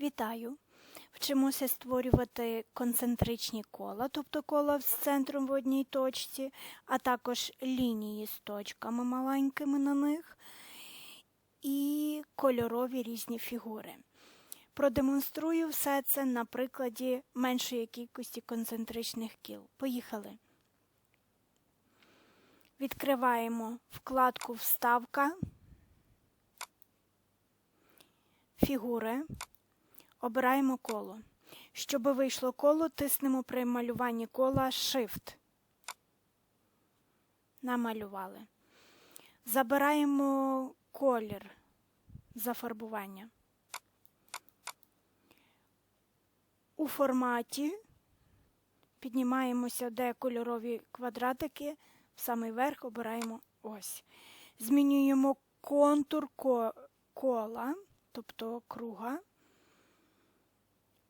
Вітаю! Вчимося створювати концентричні кола, тобто кола з центром в одній точці, а також лінії з точками маленькими на них і кольорові різні фігури. Продемонструю все це на прикладі меншої кількості концентричних кіл. Поїхали. Відкриваємо вкладку Вставка, фігури. Обираємо коло. Щоб вийшло коло, тиснемо при малюванні кола Shift. Намалювали. Забираємо колір зафарбування. У форматі піднімаємося, де кольорові квадратики, в самий верх обираємо ось. Змінюємо контур кола, тобто круга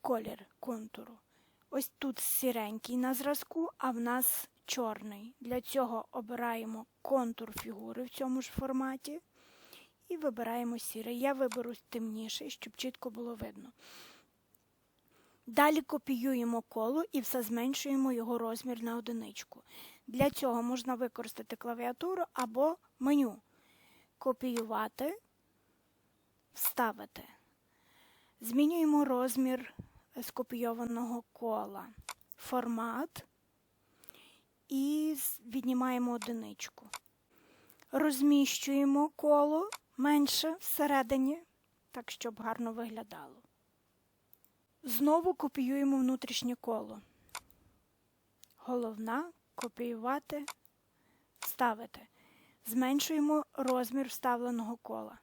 колір контуру. Ось тут сіренький на зразку, а в нас чорний. Для цього обираємо контур фігури в цьому ж форматі і вибираємо сірий. Я виберу темніший, щоб чітко було видно. Далі копіюємо коло і все зменшуємо його розмір на одиничку. Для цього можна використати клавіатуру або меню. Копіювати, вставити. Змінюємо розмір скопійованого кола, формат і віднімаємо одиничку. Розміщуємо коло менше всередині, так, щоб гарно виглядало. Знову копіюємо внутрішнє коло. Головна копіювати, вставити. Зменшуємо розмір вставленого кола.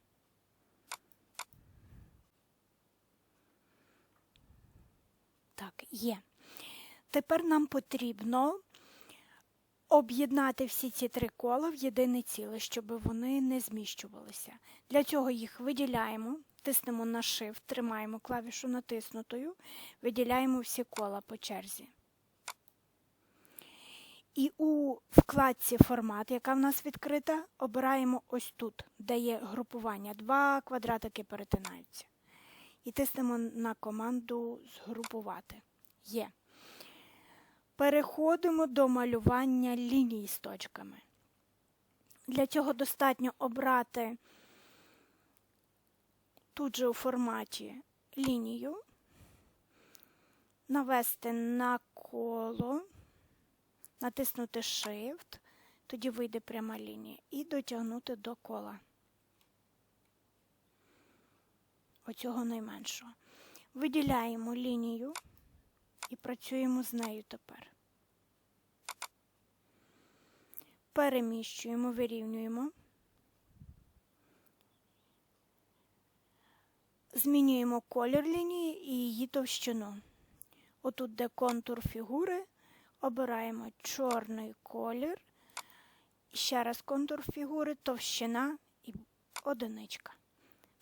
Так, є. Тепер нам потрібно об'єднати всі ці три кола в єдине ціле, щоб вони не зміщувалися. Для цього їх виділяємо, тиснемо на Shift, тримаємо клавішу натиснутою, виділяємо всі кола по черзі. І у вкладці формат, яка в нас відкрита, обираємо ось тут, де є групування. Два квадратики перетинаються і тиснемо на команду згрупувати. Є. Переходимо до малювання ліній з точками. Для цього достатньо обрати тут же у форматі лінію, навести на коло, натиснути Shift, тоді вийде пряма лінія, і дотягнути до кола. Оцього найменшого. Виділяємо лінію і працюємо з нею тепер. Переміщуємо, вирівнюємо. Змінюємо колір лінії і її товщину. Отут, де контур фігури, обираємо чорний колір. Ще раз контур фігури, товщина і одиничка.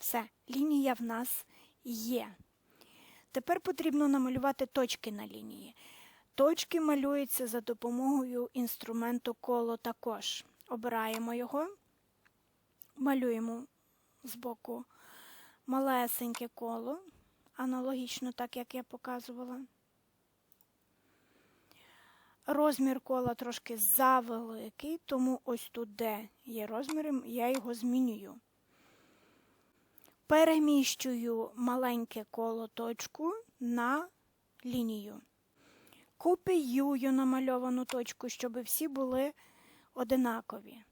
Все, лінія в нас є. Тепер потрібно намалювати точки на лінії. Точки малюються за допомогою інструменту коло також. Обираємо його, малюємо збоку малесеньке коло, аналогічно так, як я показувала. Розмір кола трошки завеликий, тому ось тут, де є розміри, я його змінюю. Переміщую маленьке коло точку на лінію. Копіюю намальовану точку, щоб всі були одинакові.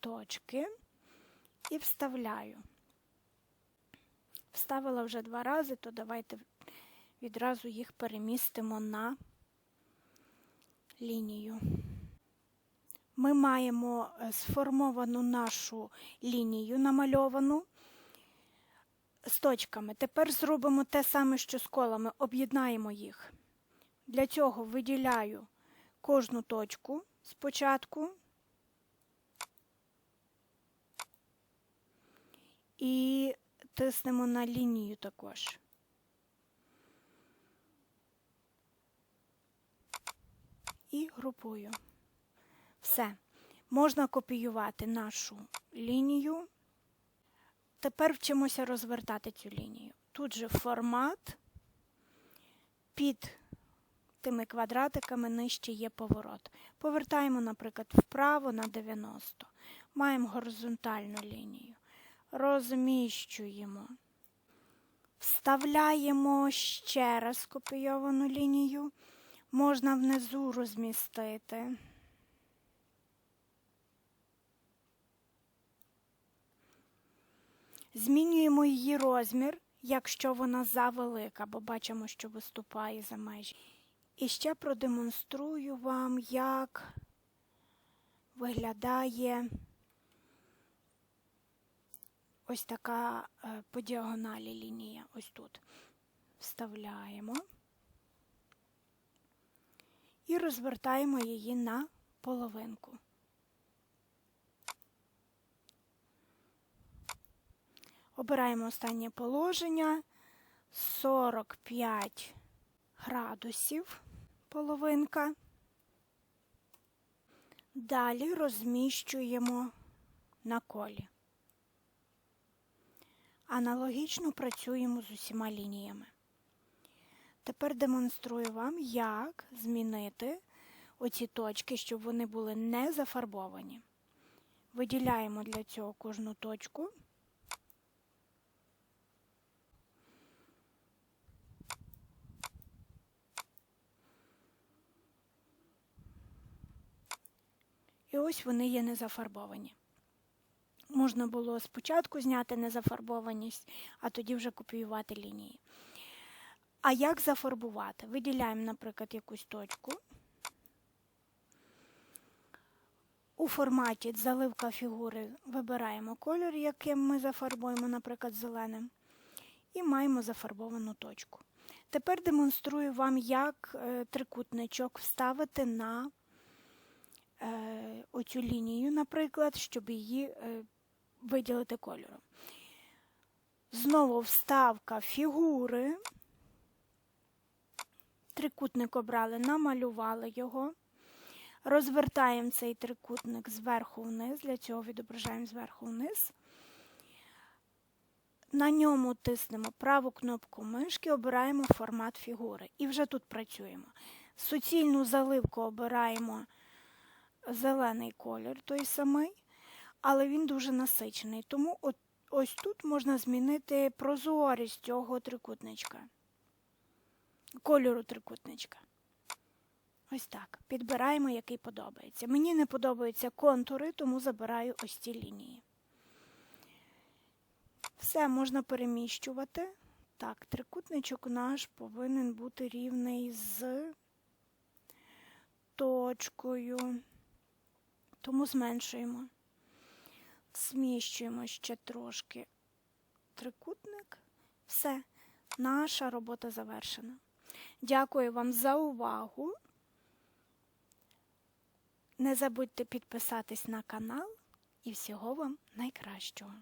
Точки і вставляю. Вставила вже два рази, то давайте відразу їх перемістимо на лінію. Ми маємо е, сформовану нашу лінію намальовану з точками. Тепер зробимо те саме, що з колами, об'єднаємо їх. Для цього виділяю кожну точку спочатку і тиснемо на лінію також. І групую. Все. Можна копіювати нашу лінію Тепер вчимося розвертати цю лінію. Тут же формат, під тими квадратиками нижче є поворот. Повертаємо, наприклад, вправо на 90. Маємо горизонтальну лінію. Розміщуємо. Вставляємо ще раз копійовану лінію. Можна внизу розмістити. Змінюємо її розмір, якщо вона завелика, бо бачимо, що виступає за межі. І ще продемонструю вам, як виглядає ось така е, по діагоналі лінія. Ось тут. Вставляємо і розвертаємо її на половинку. Обираємо останнє положення 45 градусів половинка. Далі розміщуємо на колі. Аналогічно працюємо з усіма лініями. Тепер демонструю вам, як змінити оці точки, щоб вони були не зафарбовані. Виділяємо для цього кожну точку. І ось вони є незафарбовані. Можна було спочатку зняти незафарбованість, а тоді вже копіювати лінії. А як зафарбувати? Виділяємо, наприклад, якусь точку. У форматі заливка фігури вибираємо кольор, яким ми зафарбуємо, наприклад, зеленим, і маємо зафарбовану точку. Тепер демонструю вам, як е, трикутничок вставити на оцю лінію, наприклад, щоб її е, виділити кольором. Знову вставка фігури. Трикутник обрали, намалювали його. Розвертаємо цей трикутник зверху вниз, для цього відображаємо зверху вниз. На ньому тиснемо праву кнопку мишки, обираємо формат фігури. І вже тут працюємо. Суцільну заливку обираємо зелений колір, той самий, але він дуже насичений. Тому от, ось тут можна змінити прозорість цього трикутничка, кольору трикутничка. Ось так. Підбираємо, який подобається. Мені не подобаються контури, тому забираю ось ці лінії. Все можна переміщувати. Так, трикутничок наш повинен бути рівний з точкою. Тому зменшуємо. Зміщуємо ще трошки трикутник. Все, наша робота завершена. Дякую вам за увагу. Не забудьте підписатись на канал і всього вам найкращого.